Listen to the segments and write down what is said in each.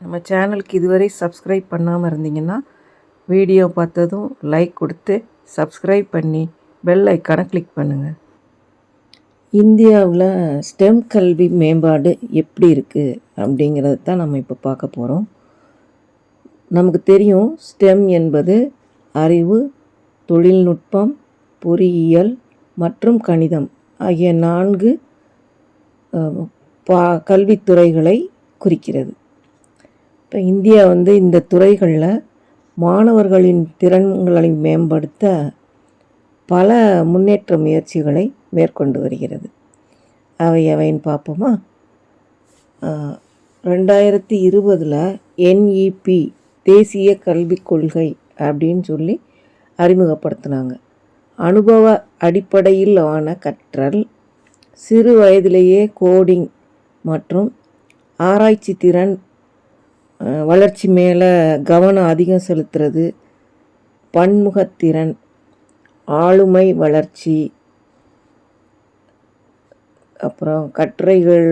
நம்ம சேனலுக்கு இதுவரை சப்ஸ்கிரைப் பண்ணாமல் இருந்தீங்கன்னா வீடியோ பார்த்ததும் லைக் கொடுத்து சப்ஸ்கிரைப் பண்ணி பெல் ஐக்கானை கிளிக் பண்ணுங்கள் இந்தியாவில் ஸ்டெம் கல்வி மேம்பாடு எப்படி இருக்குது அப்படிங்கிறத தான் நம்ம இப்போ பார்க்க போகிறோம் நமக்கு தெரியும் ஸ்டெம் என்பது அறிவு தொழில்நுட்பம் பொறியியல் மற்றும் கணிதம் ஆகிய நான்கு பா கல்வித்துறைகளை குறிக்கிறது. இப்போ இந்தியா வந்து இந்த துறைகளில் மாணவர்களின் திறன்களை மேம்படுத்த பல முன்னேற்ற முயற்சிகளை மேற்கொண்டு வருகிறது. அவை அவைன்னு பார்ப்போமா? ரெண்டாயிரத்தி இருபதில் என்இபி தேசிய கல்விக் கொள்கை அப்படின்னு சொல்லி அறிமுகப்படுத்தினாங்க. அனுபவ அடிப்படையிலான கற்றல் சிறு வயதிலேயே கோடிங் மற்றும் ஆராய்ச்சி திறன் வளர்ச்சி மேலே கவனம் அதிகம் செலுத்துறது பன்முகத்திறன் ஆளுமை வளர்ச்சி அப்புறம் கட்டுரைகள்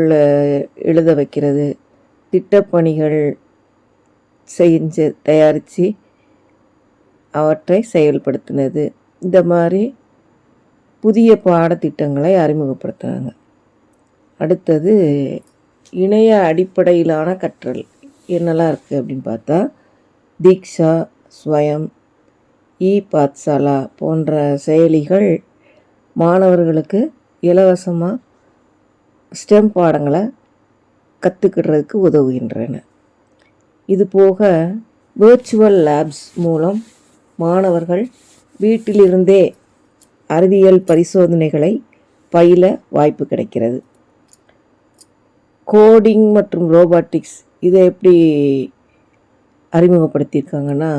எழுத வைக்கிறது திட்டப்பணிகள் செஞ்சு தயாரித்து அவற்றை செயல்படுத்தினது. இந்த மாதிரி புதிய பாடத்திட்டங்களை அறிமுகப்படுத்துகிறாங்க அடுத்தது இணைய அடிப்படையிலான கற்றல். என்னெல்லாம் இருக்குது அப்படின்னு பார்த்தா தீக்ஷா ஸ்வயம் இ பாத்சாலா போன்ற செயலிகள் மாணவர்களுக்கு இலவசமாக ஸ்டெம் பாடங்களை கற்றுக்கிடுறதுக்கு உதவுகின்றன. இது போக வேர்ச்சுவல் லேப்ஸ் மூலம் மாணவர்கள் வீட்டிலிருந்தே அறிவியல் பரிசோதனைகளை பயில வாய்ப்பு கிடைக்கிறது. கோடிங் மற்றும் ரோபாட்டிக்ஸ் இதை எப்படி அறிமுகப்படுத்தியிருக்காங்கன்னா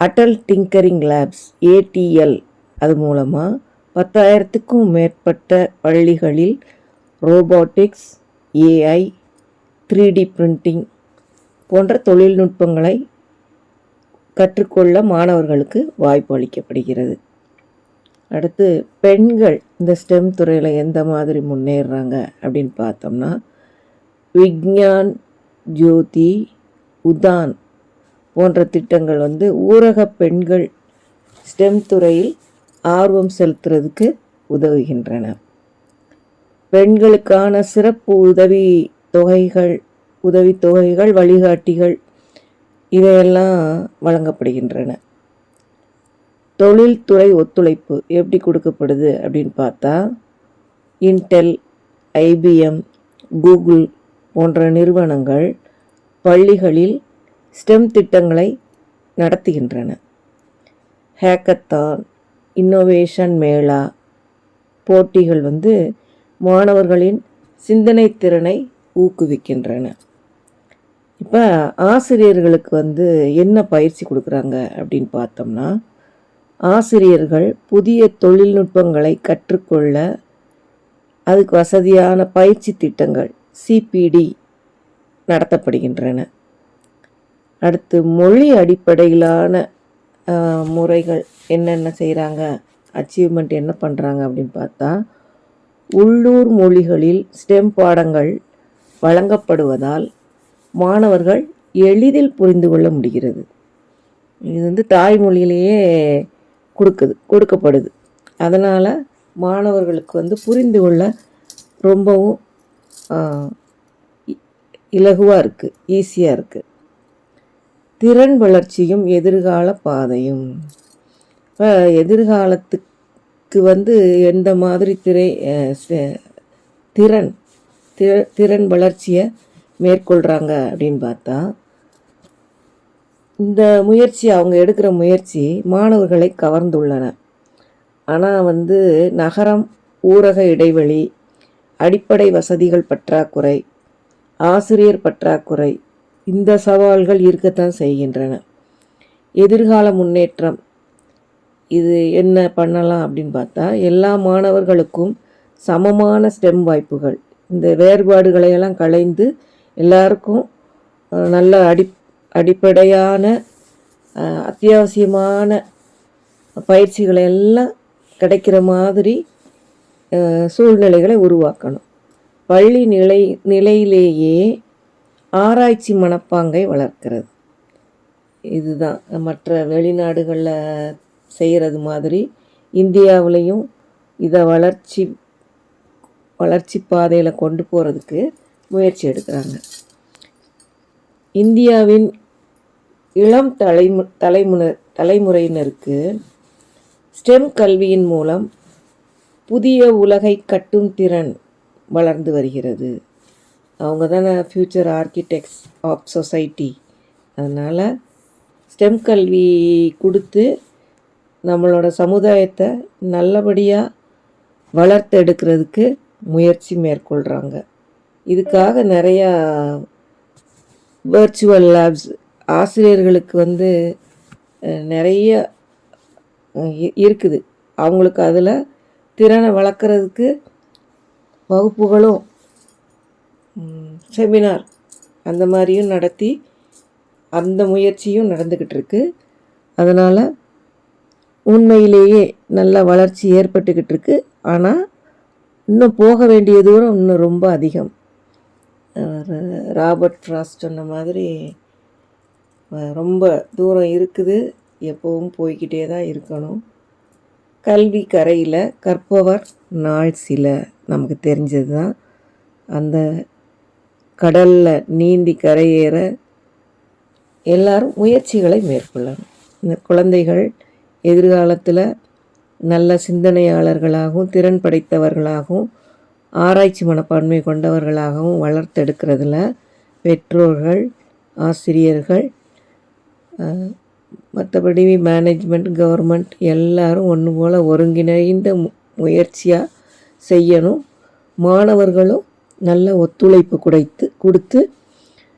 அட்டல் டிங்கரிங் லேப்ஸ் ஏடிஎல் அது மூலமாக பத்தாயிரத்துக்கும் மேற்பட்ட பள்ளிகளில் robotics AI three D printing போன்ற தொழில்நுட்பங்களை கற்றுக்கொள்ள மாணவர்களுக்கு வாய்ப்பு அளிக்கப்படுகிறது. அடுத்து பெண்கள் இந்த ஸ்டெம் துறையில் எந்த மாதிரி முன்னேறுறாங்க அப்படின்னு பார்த்தோம்னா விக்ஞான் ஜோதி உதான் போன்ற திட்டங்கள் வந்து ஊரக பெண்கள் ஸ்டெம் துறையில் ஆர்வம் செலுத்துறதுக்கு உதவுகின்றன. பெண்களுக்கான சிறப்பு உதவி தொகைகள் உதவித்தொகைகள் வழிகாட்டிகள் இவையெல்லாம் வழங்கப்படுகின்றன. தொழில்துறை ஒத்துழைப்பு எப்படி கொடுக்கப்படுது அப்படின்னு பார்த்தா இன்டெல் ஐபிஎம் கூகுள் போன்ற நிறுவனங்கள் பள்ளிகளில் ஸ்டெம் திட்டங்களை நடத்துகின்றன. ஹேக்கத்தான் இன்னோவேஷன் மேளா போட்டிகள் வந்து மாணவர்களின் சிந்தனை திறனை ஊக்குவிக்கின்றன. இப்போ ஆசிரியர்களுக்கு வந்து என்ன பயிற்சி கொடுக்குறாங்க அப்படின்னு பார்த்தோம்னா ஆசிரியர்கள் புதிய தொழில்நுட்பங்களை கற்றுக்கொள்ள அதுக்கு வசதியான பயிற்சி திட்டங்கள் சிபிடி நடத்தப்படுகின்றன. அடுத்து மொழி அடிப்படையிலான முறைகள் என்னென்ன செய்கிறாங்க அச்சீவ்மெண்ட் என்ன பண்ணுறாங்க அப்படின்னு பார்த்தா உள்ளூர் மொழிகளில் ஸ்டெம் பாடங்கள் வழங்கப்படுவதால் மாணவர்கள் எளிதில் புரிந்து கொள்ள முடிகிறது. இது வந்து தாய்மொழியிலேயே கொடுக்குது கொடுக்கப்படுது. அதனால் மாணவர்களுக்கு வந்து புரிந்து கொள்ள ரொம்பவும் இலகுவாக இருக்குது ஈஸியாக இருக்குது திறன் வளர்ச்சியும் எதிர்கால பாதையும். இப்போ எதிர்காலத்துக்கு வந்து எந்த மாதிரி திரை திறன் திற- திறன் வளர்ச்சியை மேற்கொள்கிறாங்க அப்படின்னு பார்த்தா இந்த முயற்சி அவங்க எடுக்கிற முயற்சி மாணவர்களை கவர்ந்துள்ளன. ஆனால் வந்து நகரம் ஊரக இடைவெளி அடிப்படை வசதிகள் பற்றாக்குறை ஆசிரியர் பற்றாக்குறை இந்த சவால்கள் இருக்கத்தான் செய்கின்றன. எதிர்கால முன்னேற்றம் இது என்ன பண்ணலாம் அப்படின்னு பார்த்தா எல்லா மாணவர்களுக்கும் சமமான ஸ்டெம் வாய்ப்புகள். இந்த வேறுபாடுகளையெல்லாம் களைந்து எல்லாருக்கும் நல்ல அடி அடிப்படையான அத்தியாவசியமான பயிற்சிகளை எல்லாம் கிடைக்கிற மாதிரி சூழ்நிலைகளை உருவாக்கணும். பள்ளி நிலை நிலையிலேயே ஆராய்ச்சி மனப்பாங்கை வளர்க்கிறது. இதுதான். மற்ற வெளிநாடுகளில் செய்கிறது மாதிரி இந்தியாவிலையும் இதை வளர்ச்சி வளர்ச்சி பாதையில் கொண்டு போகிறதுக்கு முயற்சி எடுக்கிறாங்க. இந்தியாவின் இளம் தலைமு தலைமுறை தலைமுறையினருக்கு ஸ்டெம் கல்வியின் மூலம் புதிய உலகை கட்டும் திறன் வளர்ந்து வருகிறது. அவங்க தானே ஃப்யூச்சர் ஆர்கிடெக்ட்ஸ் ஆஃப் சொசைட்டி அதனால் ஸ்டெம் கல்வி கொடுத்து நம்மளோட சமுதாயத்தை நல்லபடியாக வளர்த்தெடுக்கிறதுக்கு முயற்சி மேற்கொள்கிறாங்க இதுக்காக நிறையா வர்ச்சுவல் லேப்ஸ் ஆசிரியர்களுக்கு வந்து நிறைய இ- இருக்குது. அவங்களுக்கு அதில் திறனை வளர்க்குறதுக்கு வகுப்புகளும் செமினார் அந்த மாதிரியும் நடத்தி அந்த முயற்சியும் நடந்துக்கிட்டு இருக்கு. அதனால் உண்மையிலேயே நல்ல வளர்ச்சி ஏற்பட்டுக்கிட்டு இருக்கு. ஆனால் இன்னும் போக வேண்டிய தூரம் இன்னும் ரொம்ப அதிகம். ராபர்ட் ஃப்ராஸ்ட் சொன்ன மாதிரி ரொம்ப தூரம் இருக்குது. எப்போவும் போய்கிட்டே தான் இருக்கணும். கல்வி கரையில் கற்பவர் நாள் சில நமக்கு தெரிஞ்சது தான் அந்த கடலில் நீந்தி கரையேற எல்லாரும் முயற்சிகளை மேற்கொள்ளணும். இந்த குழந்தைகள் எதிர்காலத்தில் நல்ல சிந்தனையாளர்களாகவும் திறன் படைத்தவர்களாகவும் ஆராய்ச்சி மனப்பான்மை கொண்டவர்களாகவும் வளர்த்தெடுக்கிறதுல பெற்றோர்கள் ஆசிரியர்கள் மற்றபடி மேனேஜ்மெண்ட் கவர்மெண்ட் எல்லாரும் ஒன்று போல் ஒருங்கிணைந்த மு- முயற்சியாக செய்யணும். மாணவர்களும் நல்ல ஒத்துழைப்பு குடைத்து கொடுத்து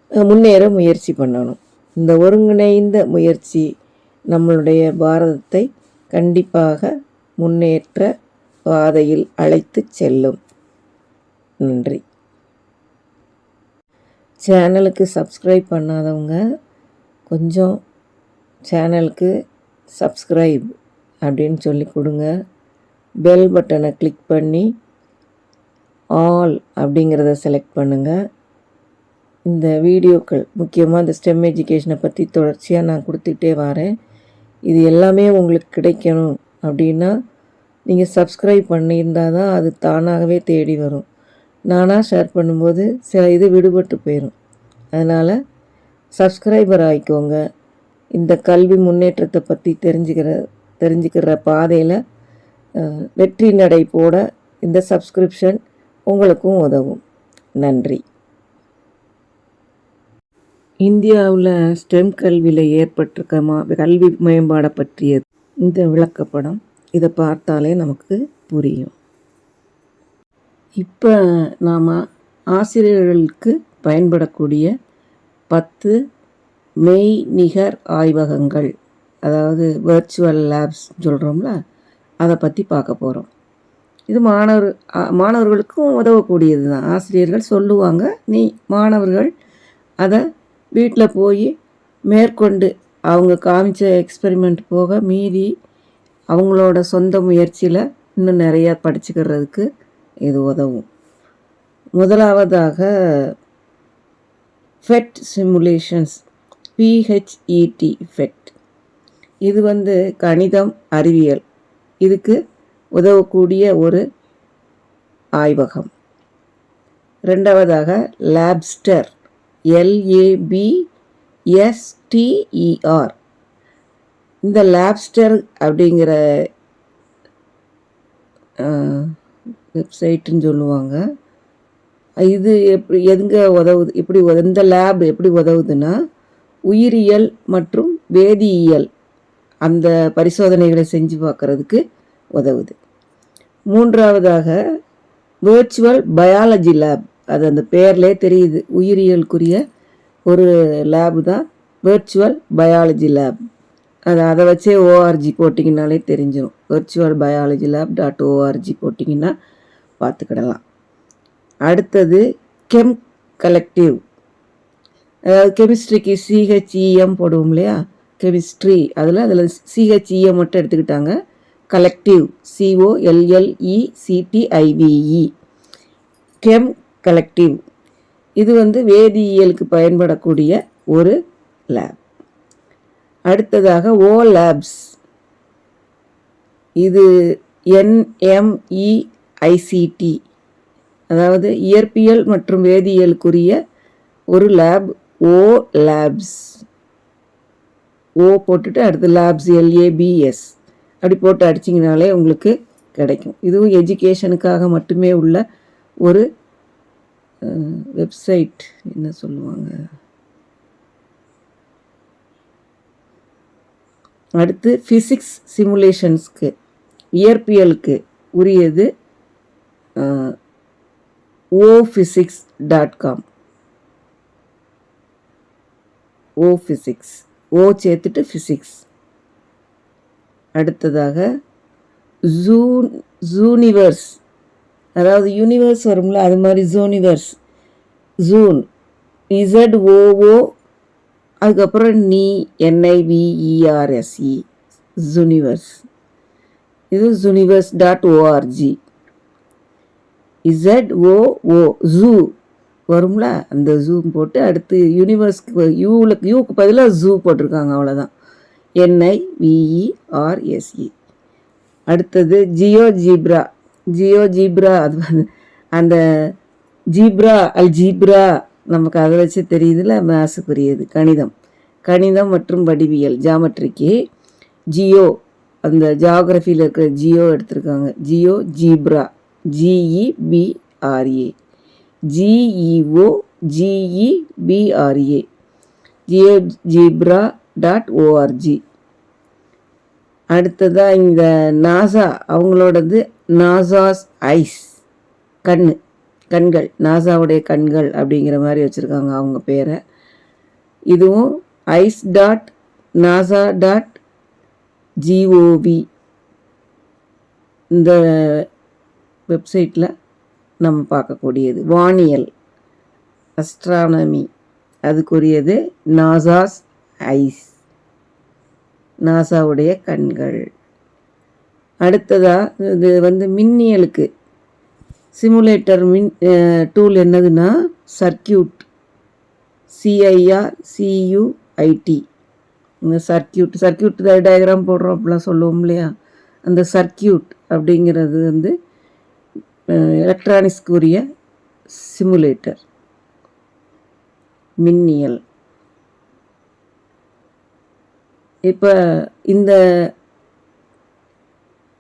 முன்னேற முயற்சி பண்ணணும். இந்த ஒருங்கிணைந்த முயற்சி நம்மளுடைய பாரதத்தை கண்டிப்பாக முன்னேற்ற பாதையில் அழைத்து செல்லும். நன்றி. சேனலுக்கு சப்ஸ்கிரைப் பண்ணாதவங்க கொஞ்சம் சேனலுக்கு சப்ஸ்கிரைப் அப்படின்னு சொல்லி கொடுங்க. பெல் பட்டனை கிளிக் பண்ணி ஆல் அப்படிங்கிறத செலக்ட் பண்ணுங்கள் இந்த வீடியோக்கள் முக்கியமாக இந்த ஸ்டெம் எஜுகேஷனை பற்றி தொடர்ச்சியாக நான் கொடுத்துக்கிட்டே வரேன். இது எல்லாமே உங்களுக்கு கிடைக்கணும் அப்படின்னா நீங்கள் சப்ஸ்கிரைப் பண்ணியிருந்தால் தான் அது தானாகவே தேடி வரும். நானாக ஷேர் பண்ணும்போது சில இது விடுபட்டு போயிடும் அதனால் சப்ஸ்கிரைபர் ஆகிக்கோங்க இந்த கல்வி முன்னேற்றத்தை பற்றி தெரிஞ்சுக்கிற தெரிஞ்சுக்கிற பாதையில் வெற்றி நடை போட இந்த சப்ஸ்கிரிப்ஷன் உங்களுக்கும் உதவும். நன்றி. இந்தியாவில் ஸ்டெம் கல்வியில் ஏற்பட்டிருக்க மா கல்வி மேம்பாடை பற்றிய இந்த விளக்கப்படம் இதை பார்த்தாலே நமக்கு புரியும். இப்போ நாம் ஆசிரியர்களுக்கு பயன்படக்கூடிய பத்து மெய் நிகர் ஆய்வகங்கள் அதாவது வர்ச்சுவல் லேப்ஸ் சொல்கிறோம்ல அதை பற்றி பார்க்க போகிறோம் இது மாணவர் மாணவர்களுக்கும் உதவக்கூடியது தான் ஆசிரியர்கள் சொல்லுவாங்க நீ மாணவர்கள் அதை வீட்டில் போய் மேற்கொண்டு அவங்க காமிச்ச எக்ஸ்பெரிமெண்ட் போக மீதி அவங்களோட சொந்த முயற்சியில் இன்னும் நிறையா படிச்சுக்கிறதுக்கு இது உதவும். முதலாவதாக ஃபெட் சிமுலேஷன்ஸ் பிஹெச்இடி ஃபெட் இது வந்து கணிதம் அறிவியல். இதுக்கு உதவக்கூடிய ஒரு ஆய்வகம். ரெண்டாவதாக லேப்ஸ்டர் எல்ஏபி எஸ்டிஇஆர் இந்த லேப்ஸ்டர் அப்படிங்கிற வெப்சைட்டுன்னு சொல்லுவாங்க. இது எப்படி எதுங்க உதவுது எப்படி உத- இந்த லேப் எப்படி உதவுதுன்னா உயிரியல் மற்றும் வேதியியல் அந்த பரிசோதனைகளை செஞ்சு பார்க்குறதுக்கு உதவுது. மூன்றாவதாக வேர்ச்சுவல் பயாலஜி லேப் அது அந்த பேர்லே தெரியுது. உயிரியலுக்குரிய ஒரு லேபு தான் வேர்ச்சுவல் பயாலஜி லேப் அது அதை வச்சே ஓஆர்ஜி போட்டிங்கனாலே தெரிஞ்சிடும் virtual biology lab dot ORG போட்டிங்கன்னா பார்த்துக்கிடலாம். அடுத்தது கெம் கலெக்டிவ் கெமிஸ்ட்ரிக்கு சிஹெச்இஎம் போடுவோம் இல்லையா? கெமிஸ்ட்ரி. அதில் அதில் சிஹெச்இஎம் மட்டும் எடுத்துக்கிட்டாங்க. Collective C O L L E C T I V E chem collective இது வந்து வேதியியலுக்கு பயன்படக்கூடிய ஒரு லேப் அடுத்ததாக ஓ லேப்ஸ் இது என்எம்இஐசிடி அதாவது இயற்பியல் மற்றும் வேதியியலுக்குரிய ஒரு லேப் ஓ லேப்ஸ் ஓ போட்டுட்டு அடுத்து லேப்ஸ் எல்ஏபிஎஸ் அப்படி போட்டு அடிச்சிங்கனாலே உங்களுக்கு கிடைக்கும். இதுவும் எஜுகேஷனுக்காக மட்டுமே உள்ள ஒரு வெப்சைட் என்ன சொல்லுவாங்க? அடுத்து ஃபிசிக்ஸ் சிமுலேஷன்ஸ்க்கு இயற்பியலுக்கு உரியது O physics dot com O physics O சேர்த்துட்டு ஃபிசிக்ஸ் அடுத்ததாக ஜூன் ஜூனிவர்ஸ் அதாவது யூனிவர்ஸ் வரும்ல அது மாதிரி ஜூனிவர்ஸ் ஜூன் இசட் ஓஓ அதுக்கப்புறம் நீ என்ஐவிஇஆர்எஸ்இ ஜூனிவர்ஸ் இது ஜூனிவர்ஸ் டாட் ஓஆர்ஜி இசட் ஓ ஓ ஜூ வரும்ல? அந்த ஜூம் போட்டு அடுத்து யூனிவர்ஸ்க்கு யூவில் யூக்கு பதிலாக ஜூ போட்டிருக்காங்க அவ்வளோதான் என்ஐ விஇஆர்எஸ்இ அடுத்தது ஜியோ ஜீப்ரா ஜியோ ஜீப்ரா அது வந்து அந்த ஜீப்ரா அல் ஜீப்ரா நமக்கு அதை வச்சு தெரியுதுல மேசுக்குரியது கணிதம். கணிதம் மற்றும் வடிவியல் ஜாமெட்ரிக்கு ஜியோ அந்த ஜாகிரஃபியில் இருக்கிற ஜியோ எடுத்திருக்காங்க. Geo zebra G E B R A G E O G E B R A geo zebra dot ORG அடுத்ததாக இந்த நாசா அவங்களோடது நாசாஸ் ஐஸ் கண் கண்கள் நாசாவுடைய கண்கள் அப்படிங்கிற மாதிரி வச்சுருக்காங்க அவங்க பேரை. இதுவும் eyes dot NASA dot GOV இந்த வெப்சைட்டில் நம்ம பார்க்கக்கூடியது. வானியல் அஸ்ட்ரானமி அதுக்குரியது நாசாஸ் ஐஸ். நாசாவுடைய கண்கள். அடுத்ததாக இது வந்து மின்னியலுக்கு. சிமுலேட்டர் மின் டூல் என்னதுன்னா circuit C I R C U I T இந்த சர்க்கியூட் சர்க்கியூட் டயக்ராம் போடுறோம் அப்படிலாம் சொல்லுவோம் இல்லையா? அந்த சர்க்கியூட் அப்படிங்கிறது வந்து எலக்ட்ரானிக்ஸ்க்குரிய சிமுலேட்டர் மின்னியல். இப்போ இந்த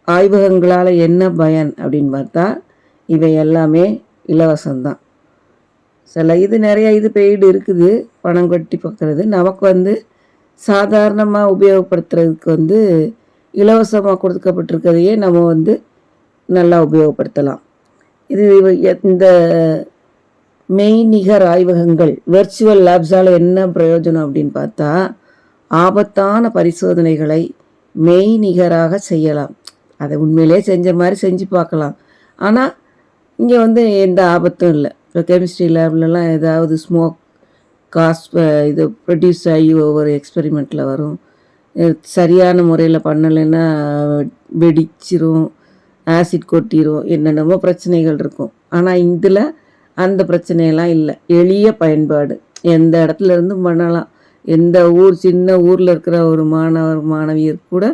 ஆய்வகங்களால் என்ன பயன் அப்படின்னு பார்த்தா இவை எல்லாமே இலவசம்தான். சில இது நிறைய இது பெய்டு இருக்குது பணம் கட்டி பார்க்குறது. நமக்கு வந்து சாதாரணமாக உபயோகப்படுத்துறதுக்கு வந்து இலவசமாக கொடுக்கப்பட்டிருக்கிறதையே நம்ம வந்து நல்லா உபயோகப்படுத்தலாம். இது இந்த மெய்நிகர் ஆய்வகங்கள் வெர்ச்சுவல் லேப்ஸால் என்ன பிரயோஜனம் அப்படின்னு பார்த்தா ஆபத்தான பரிசோதனைகளை மெய்நிகராக செய்யலாம். அதை உண்மையிலே செஞ்ச மாதிரி செஞ்சு பார்க்கலாம். ஆனால் இங்கே வந்து எந்த ஆபத்தும் இல்லை. இப்போ கெமிஸ்ட்ரி லேப்லலாம் ஏதாவது ஸ்மோக் காஸ் இது ப்ரொடியூஸ் ஆகி ஒவ்வொரு எக்ஸ்பெரிமெண்ட்டில் வரும். சரியான முறையில் பண்ணலைன்னா வெடிச்சிரும். ஆசிட் கொட்டிடும் என்னென்னமோ பிரச்சனைகள் இருக்கும். ஆனால் இதில் அந்த பிரச்சனையெல்லாம் இல்லை. எளிய பயன்பாடு. எந்த இடத்துல இருந்தும் பண்ணலாம்? எந்த ஊர் சின்ன ஊரில் இருக்கிற ஒரு மாணவர் மாணவியர் கூட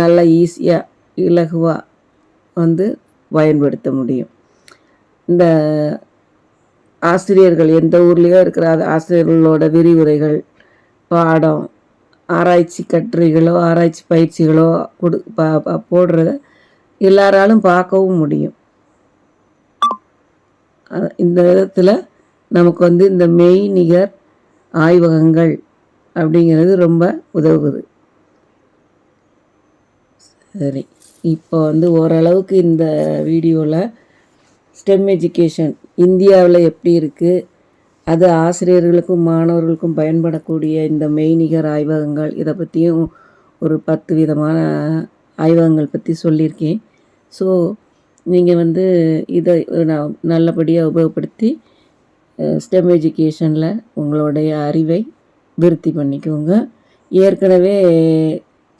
நல்லா ஈஸியாக இலகுவாக வந்து பயன்படுத்த முடியும். இந்த ஆசிரியர்கள் எந்த ஊர்லேயோ இருக்கிற ஆசிரியர்களோட விரிவுரைகள் பாடம் ஆராய்ச்சி கட்டுரைகளோ ஆராய்ச்சி பயிற்சிகளோ கொடு போடுறத எல்லாராலும் பார்க்கவும் முடியும். இந்த விதத்தில் நமக்கு வந்து இந்த மெய்நிகர் ஆய்வகங்கள் அப்படிங்கிறது ரொம்ப உதவுது. சரி இப்போ வந்து ஓரளவுக்கு இந்த வீடியோவில் ஸ்டெம் எஜுகேஷன் இந்தியாவில் எப்படி இருக்குது அது ஆசிரியர்களுக்கும் மாணவர்களுக்கும் பயன்படக்கூடிய இந்த மெய்நிகர் ஆய்வகங்கள் இதை பற்றியும் ஒரு பத்து விதமான ஆய்வகங்கள் பற்றி சொல்லியிருக்கேன். ஸோ நீங்கள் வந்து இதை நான் நல்லபடியாக உபயோகப்படுத்தி ஸ்டெம் எஜுகேஷனில் உங்களுடைய அறிவை விருத்தி பண்ணிக்கோங்க. ஏற்கனவே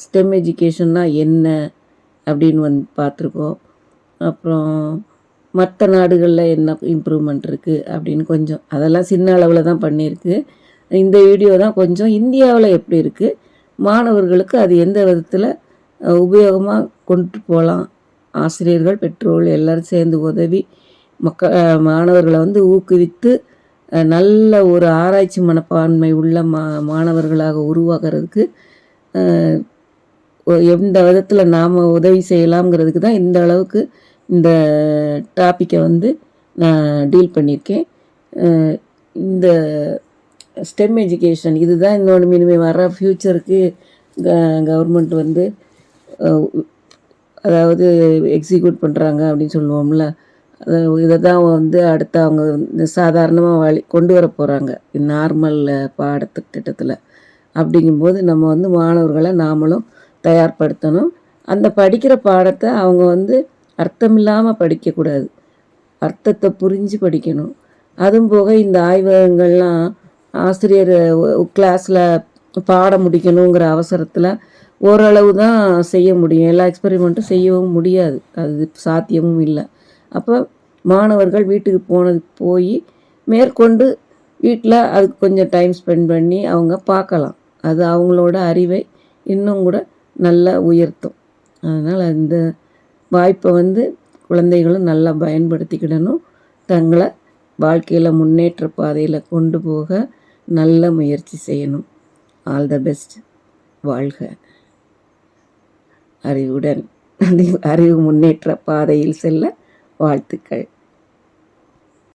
ஸ்டெம் எஜுகேஷன்னா என்ன அப்படின்னு வந்து பார்த்துருக்கோம். அப்புறம் மற்ற நாடுகளில் என்ன இம்ப்ரூவ்மெண்ட் இருக்குது அப்படின்னு கொஞ்சம் அதெல்லாம் சின்ன அளவில் தான் பண்ணியிருக்கு. இந்த வீடியோ தான் கொஞ்சம் இந்தியாவில் எப்படி இருக்குது மாணவர்களுக்கு அது எந்த விதத்தில் உபயோகமாக கொண்டு போகலாம் ஆசிரியர்கள் பெற்றோர்கள் எல்லோரும் சேர்ந்து உதவி மக்க மாணவர்களை வந்து ஊக்குவித்து நல்ல ஒரு ஆராய்ச்சி மனப்பான்மை உள்ள மா மாணவர்களாக உருவாகிறதுக்கு எந்த விதத்தில் நாம் உதவி செய்யலாம்ங்கிறதுக்கு தான் இந்த அளவுக்கு இந்த டாப்பிக்கை வந்து நான் டீல் பண்ணியிருக்கேன். இந்த ஸ்டெம் எஜுகேஷன் இதுதான் இன்னொன்று இனிமேல் வர ஃப்யூச்சருக்கு கவர்மெண்ட் வந்து அதாவது எக்ஸிக்யூட் பண்ணுறாங்க அப்படின்னு சொல்லுவோம்ல. இதை தான் வந்து அடுத்து அவங்க சாதாரணமாக வழி கொண்டு வர போகிறாங்க நார்மல் பாடத்து திட்டத்தில். அப்படிங்கும்போது நம்ம வந்து மாணவர்களை நாமளும் தயார்படுத்தணும். அந்த படிக்கிற பாடத்தை அவங்க வந்து அர்த்தமில்லாமல் படிக்கக்கூடாது. அர்த்தத்தை புரிஞ்சு படிக்கணும். அதுவும் போக இந்த ஆய்வகங்கள்லாம் ஆசிரியர் கிளாஸில் பாடம் முடிக்கணுங்கிற அவசரத்தில் ஓரளவு தான் செய்ய முடியும். எல்லா எக்ஸ்பெரிமெண்ட்டும் செய்யவும் முடியாது. அது சாத்தியமும் இல்லை. அப்போ மாணவர்கள் வீட்டுக்கு போனது போய் மேற்கொண்டு வீட்டில் அதுக்கு கொஞ்சம் டைம் ஸ்பெண்ட் பண்ணி அவங்க பார்க்கலாம். அது அவங்களோட அறிவை இன்னும் கூட நல்லா உயர்த்தும். அதனால் இந்த வாய்ப்பை வந்து குழந்தைகளும் நல்லா பயன்படுத்திக்கிடணும். தங்களை வாழ்க்கையில் முன்னேற்ற பாதையில் கொண்டு போக நல்ல முயற்சி செய்யணும். ஆல் த பெஸ்ட் வாழ்க. அறிவுடன் அறிவு முன்னேற்ற பாதையில் செல்ல வாழ்த்துக்கள்.